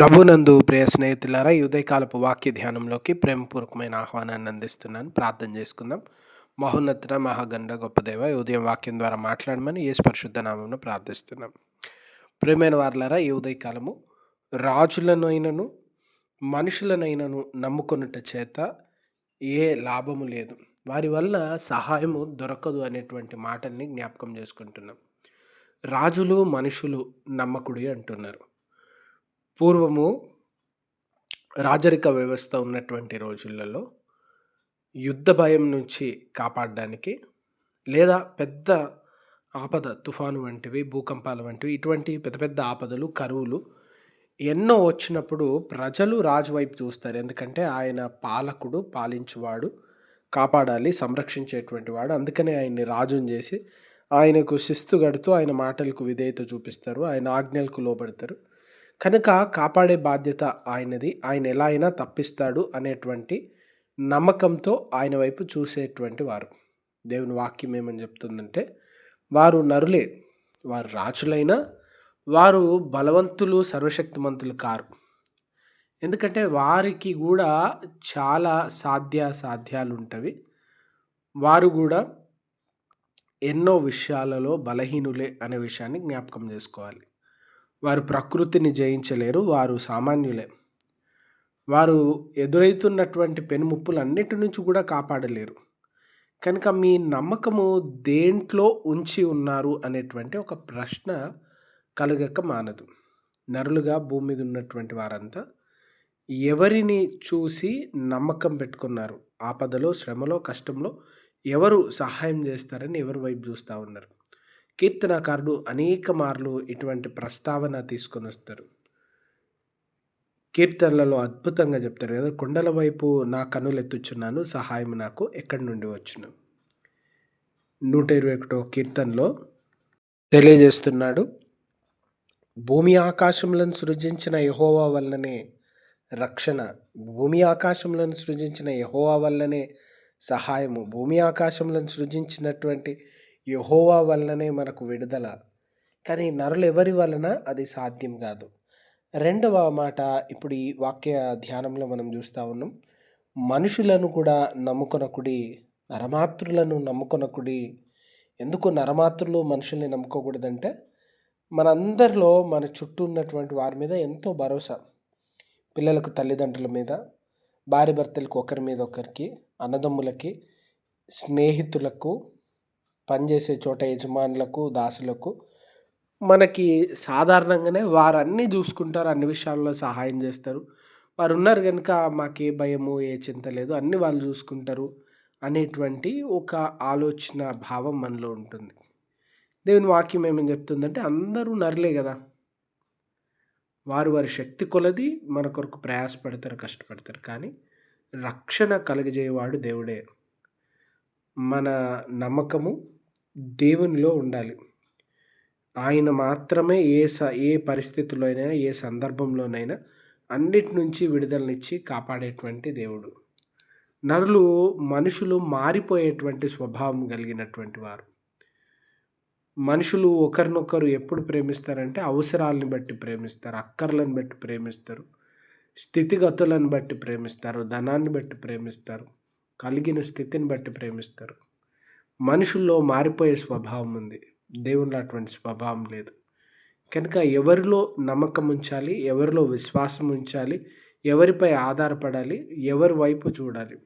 ప్రభునందు ప్రియ స్నేహితులారా ఈ ఉదయకాలపు వాక్య ధ్యానంలోకి ప్రేమపూర్వకమైన ఆహ్వానాన్ని అందిస్తున్నాను. ప్రార్థన చేసుకుందాం. మహోన్నత మహాగండ గొప్ప దేవ ఉదయం వాక్యం ద్వారా మాట్లాడమని ఏ పరిశుద్ధ నామంను ప్రార్థిస్తున్నాం. ప్రేమైన వారులారా ఈ ఉదయకాలము రాజులనైనను మనుషులనైనను నమ్ముకొనుట చేత ఏ లాభము లేదు. వారి వల్ల సహాయము దొరకదు అనేటువంటి మాటల్ని జ్ఞాపకం చేసుకుంటున్నాం. రాజులు మనుషులు నమ్మకుడి అంటున్నారు. పూర్వము రాజరిక వ్యవస్థ ఉన్నటువంటి రోజులలో యుద్ధ భయం నుంచి కాపాడడానికి లేదా పెద్ద ఆపద తుఫాను వంటివి భూకంపాలు వంటివి ఇటువంటి పెద్ద పెద్ద ఆపదలు కరువులు ఎన్నో వచ్చినప్పుడు ప్రజలు రాజు వైపు చూస్తారు. ఎందుకంటే ఆయన పాలకుడు పాలించువాడు కాపాడాలి సంరక్షించేటువంటి వాడు. అందుకనే ఆయన్ని రాజుని చేసి ఆయనకు శిస్తు గడుతూ ఆయన మాటలకు విధేయత చూపిస్తారు. ఆయన ఆజ్ఞలకు లోబడతారు. కనుక కాపాడే బాధ్యత ఆయనది. ఆయన ఎలా అయినా తప్పిస్తాడు అనేటువంటి నమ్మకంతో ఆయన వైపు చూసేటువంటి వారు. దేవుని వాక్యం ఏమని చెప్తుందంటే వారు నరులే వారు రాజులైనా వారు బలవంతులు సర్వశక్తిమంతులు కారు. ఎందుకంటే వారికి కూడా చాలా సాధ్య సాధ్యాలు ఉంటవి వారు కూడా ఎన్నో విషయాలలో బలహీనులే అనే విషయాన్ని జ్ఞాపకం చేసుకోవాలి. వారు ప్రకృతిని జయించలేరు వారు సామాన్యులే. వారు ఎదురైతున్నటువంటి పెనుముప్పులన్నిటి నుంచి కూడా కాపాడలేరు. కనుక మీ నమ్మకము దేంట్లో ఉంచి ఉన్నారు అనేటువంటి ఒక ప్రశ్న కలగక మానదు. నరులుగా భూమి మీద ఉన్నటువంటి వారంతా ఎవరిని చూసి నమ్మకం పెట్టుకున్నారు? ఆపదలో శ్రమలో కష్టంలో ఎవరు సహాయం చేస్తారని ఎవరు వైపు చూస్తూ ఉన్నారు? కీర్తనకారుడు అనేక మార్లు ఇటువంటి ప్రస్తావన తీసుకొని వస్తారు. కీర్తనలలో అద్భుతంగా చెప్తారు కదా కొండల వైపు నా కన్నులు ఎత్తుచున్నాను సహాయం నాకు ఎక్కడి నుండి వచ్చును? నూట ఇరవై ఒకటో కీర్తనలో తెలియజేస్తున్నాడు భూమి ఆకాశములను సృజించిన యహోవా వల్లనే రక్షణ భూమి ఆకాశములను సృజించిన యహోవా వల్లనే సహాయము భూమి ఆకాశములను సృజించినటువంటి యహోవా వలననే మనకు విడుదల. కానీ నరులు ఎవరి వలన? అది సాధ్యం కాదు. రెండవ మాట ఇప్పుడు ఈ వాక్య ధ్యానంలో మనం చూస్తూ ఉన్నాం. మనుషులను కూడా నమ్ముకొనకుడి నరమాతృలను నమ్ముకొనకుడి. ఎందుకు నరమాతృలు మనుషుల్ని నమ్ముకోకూడదంటే మనందరిలో మన చుట్టూ ఉన్నటువంటి వారి మీద ఎంతో భరోసా. పిల్లలకు తల్లిదండ్రుల మీద భార్య భర్తలకు ఒకరి మీద ఒకరికి అన్నదమ్ములకి స్నేహితులకు పనిచేసే చోట యజమానులకు దాసులకు మనకి సాధారణంగానే వారు అన్నీ చూసుకుంటారు అన్ని విషయాల్లో సహాయం చేస్తారు. వారు ఉన్నారు కనుక మాకే భయము ఏ చింత లేదు అన్ని వాళ్ళు చూసుకుంటారు అనేటువంటి ఒక ఆలోచన భావం మనలో ఉంటుంది. దేవుని వాక్యం ఏమని చెప్తుందంటే అందరూ నరలే కదా. వారు వారి శక్తి కొలది మన కొరకు ప్రయాసపడతారు కష్టపడతారు. కానీ రక్షణ కలుగజేయవాడు దేవుడే. మన నమ్మకము దేవునిలో ఉండాలి. ఆయన మాత్రమే ఏ స ఏ పరిస్థితుల్లోనైనా ఏ సందర్భంలోనైనా అన్నిటి నుంచి విడుదలనిచ్చి కాపాడేటువంటి దేవుడు. నరులు మనుషులు మారిపోయేటువంటి స్వభావం కలిగినటువంటి వారు. మనుషులు ఒకరినొకరు ఎప్పుడు ప్రేమిస్తారంటే అవసరాలను బట్టి ప్రేమిస్తారు అక్కర్లను బట్టి ప్రేమిస్తారు స్థితిగతులను బట్టి ప్రేమిస్తారు ధనాన్ని బట్టి ప్రేమిస్తారు కలిగిన స్థితిని బట్టి ప్రేమిస్తారు. మనుషుల్లో మారిపోయే స్వభావం ఉంది. దేవుళ్ళు అటువంటి స్వభావం లేదు. కనుక ఎవరిలో నమ్మకం ఉంచాలి ఎవరిలో విశ్వాసం ఉంచాలి ఎవరిపై ఆధారపడాలి ఎవరి వైపు చూడాలి.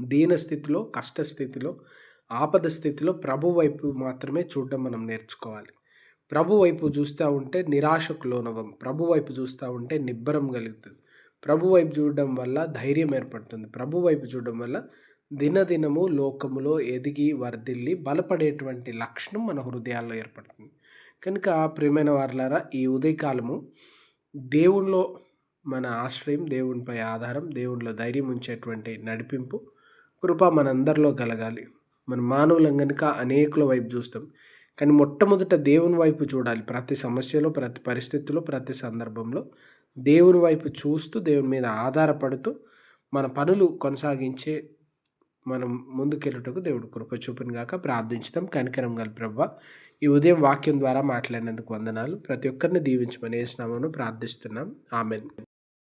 దీన స్థితిలో కష్ట స్థితిలో ఆపద స్థితిలో ప్రభు వైపు మాత్రమే చూడడం మనం నేర్చుకోవాలి. ప్రభు వైపు చూస్తూ ఉంటే నిరాశకు లోనవం ప్రభు వైపు చూస్తూ ఉంటే నిబ్బరం కలుగుతుంది. ప్రభు వైపు చూడడం వల్ల ధైర్యం ఏర్పడుతుంది. ప్రభు వైపు చూడడం వల్ల దినదినము లోకములో ఎదిగి వర్ధిల్లి బలపడేటువంటి లక్షణం మన హృదయాల్లో ఏర్పడుతుంది. కనుక ప్రియమైన వారులారా ఈ ఉదయకాలము దేవుణ్ణిలో మన ఆశ్రయం దేవునిపై ఆధారం దేవునిలో ధైర్యం ఉంచేటువంటి నడిపింపు కృప మనందరిలో కలగాలి. మన మానవులం కనుక అనేకుల వైపు చూస్తాం. కానీ మొట్టమొదట దేవుని వైపు చూడాలి. ప్రతి సమస్యలో ప్రతి పరిస్థితిలో ప్రతి సందర్భంలో దేవుని వైపు చూస్తూ దేవుని మీద ఆధారపడుతూ మన పనులు కొనసాగించే మనం ముందుకెళ్ళుటకు దేవుడు కృప చూపుని గాక ప్రార్థించుతాం కనికరం గల ప్రభ ఈ ఉదయం వాక్యం ద్వారా మాట్లాడినందుకు వందనాలు. ప్రతి ఒక్కరిని దీవించమని వేసినామను ప్రార్థిస్తున్నాం. ఆమెన్.